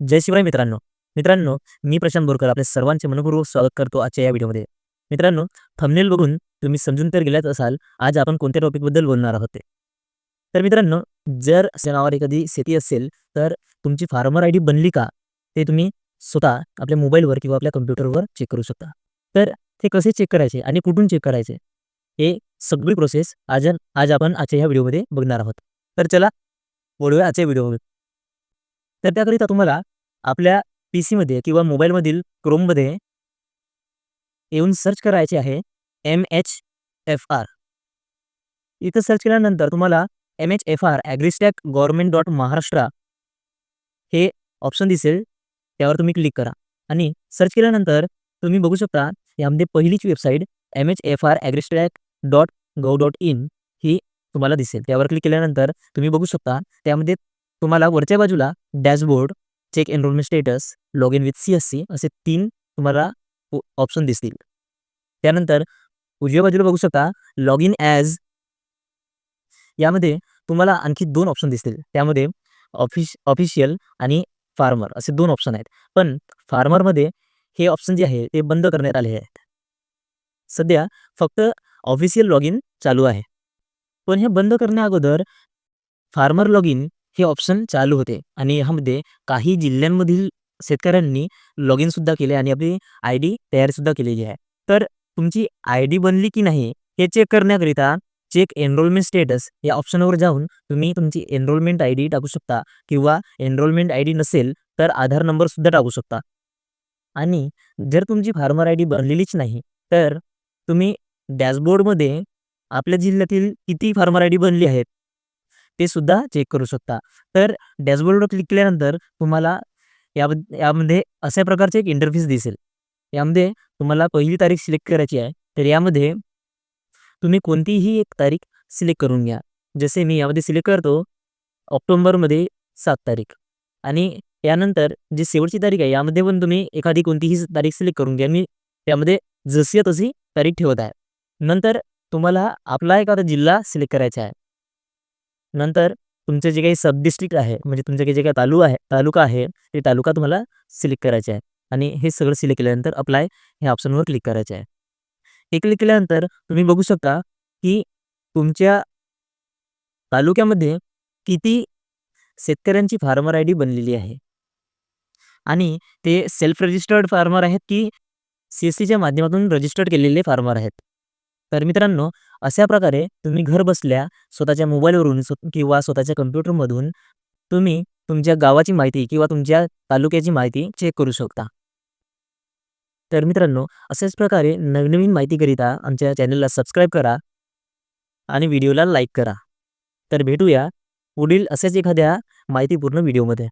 जय शिवराय मित्रांनो. मित्रांनो मी प्रशांत बोरकर आपल्या सर्वांचे मनपूर्वक स्वागत करतो आजच्या या व्हिडिओमध्ये. मित्रांनो थंबनेल बघून तुम्ही समजून तर गेल्याच असाल आज आपण कोणत्या टॉपिकबद्दल बोलणार आहोत ते? तर मित्रांनो जर अशा नावावर एखादी शेती असेल तर तुमची फार्मर आय डी बनली का? ते तुम्ही स्वतः आपल्या मोबाईलवर किंवा आपल्या कम्प्युटरवर चेक करू शकता. तर ते कसे चेक करायचे आणि कुठून चेक करायचे? हे सगळी प्रोसेस आज आज आपण आजच्या ह्या व्हिडिओमध्ये बघणार आहोत. तर चला बोलूया आजच्या व्हिडिओमध्ये. तर त्याकरिता तुम्हाला आपल्या पी सीमध्ये किंवा मोबाईलमधील क्रोममध्ये येऊन सर्च करायचे आहे एम एच एफ आर इथं सर्च केल्यानंतर तुम्हाला M H F R agristack government dot Maharashtra हे ऑप्शन दिसेल. त्यावर तुम्ही क्लिक करा. आणि सर्च केल्यानंतर तुम्ही बघू शकता यामध्ये पहिलीच website M H F R agristack dot gov dot in ही तुम्हाला दिसेल. त्यावर क्लिक केल्यानंतर तुम्ही बघू शकता त्यामध्ये तुम्हाला वरच्या बाजूला dashboard check enrolment status log in with C S C असे तीन तुम्हाला ऑप्शन दिसतील. त्यानंतर उजव्या बाजूला बघू शकता लॉग इन ॲज यामध्ये तुम्हाला आणखी दोन ऑप्शन दिसतील. त्यामध्ये ऑफिश ऑफिशियल आणि फार्मर असे दोन ऑप्शन आहेत. पण फार्मरमध्ये हे ऑप्शन जे आहे ते बंद करण्यात आले आहेत. सध्या फक्त ऑफिशियल लॉग इन चालू आहे. पण हे बंद करण्या अगोदर फार्मर लॉग इन हे ऑप्शन चालू होते. आणि ह्यामध्ये काही जिल्ह्यांमधील शेतकऱ्यांनी लॉग इनसुद्धा केले आणि आपली आय डी तयारसुद्धा केलेली आहे. तर तुमची आय डी बनली की नाही हे चेक करण्याकरिता चेक एनरोलमेंट स्टेटस या ऑप्शनवर जाऊन तुम्ही तुमची एनरोलमेंट आय डी टाकू शकता किंवा एनरोलमेंट आय डी नसेल तर आधार नंबरसुद्धा टाकू शकता. आणि जर तुमची फार्मर आय डी बनलेलीच नाही तर तुम्ही डॅशबोर्डमध्ये आपल्या जिल्ह्यातील किती फार्मर आय डी बनली आहेत ते सुद्धा चेक करू शकता. तर डॅशबोर्डवर क्लिक केल्यानंतर तुम्हाला या यामध्ये अशा प्रकारचे एक इंटरफेस दिसेल. यामध्ये तुम्हाला पहिली तारीख सिलेक्ट करायची आहे. तर यामध्ये तुम्ही कोणतीही एक तारीख सिलेक्ट करून घ्या. जसे मी यामध्ये सिलेक्ट करतो ऑक्टोंबरमध्ये सात तारीख. आणि यानंतर जी शेवटची तारीख आहे यामध्ये पण तुम्ही एखादी कोणतीही तारीख सिलेक्ट करून घ्या. मी त्यामध्ये जशी तशी तारीख ठेवत आहे. नंतर तुम्हाला आपला एखादा जिल्हा सिलेक्ट करायचा आहे. नंतर तुमचे जे काही सब डिस्ट्रिक्ट आहे म्हणजे तुमचे काही जे काही तालु आहे तालुका आहे ते तालुका तुम्हाला सिलेक्ट करायचे आहे. आणि हे सगळं सिलेक्ट केल्यानंतर अप्लाय ह्या ऑप्शनवर क्लिक करायचे आहे. हे क्लिक केल्यानंतर तुम्ही बघू शकता की तुमच्या तालुक्यामध्ये किती शेतकऱ्यांची फार्मर आय डी बनलेली आहे. आणि ते सेल्फ रजिस्टर्ड फार्मर आहेत की सी एस सीच्या माध्यमातून रजिस्टर्ड केलेले फार्मर आहेत. तर मित्रांनो अशा प्रकारे तुम्ही घर बसल्या स्वतःच्या मोबाईलवरून किंवा स्वतःच्या कम्प्युटरमधून तुम्ही तुमच्या गावाची माहिती किंवा तुमच्या तालुक्याची माहिती चेक करू शकता. तर मित्रांनो अशाच प्रकारे नवनवीन माहितीकरिता आमच्या चॅनलला सबस्क्राईब करा आणि व्हिडिओला लाईक करा. तर भेटूया पुढील असेच एखाद्या माहितीपूर्ण व्हिडिओमध्ये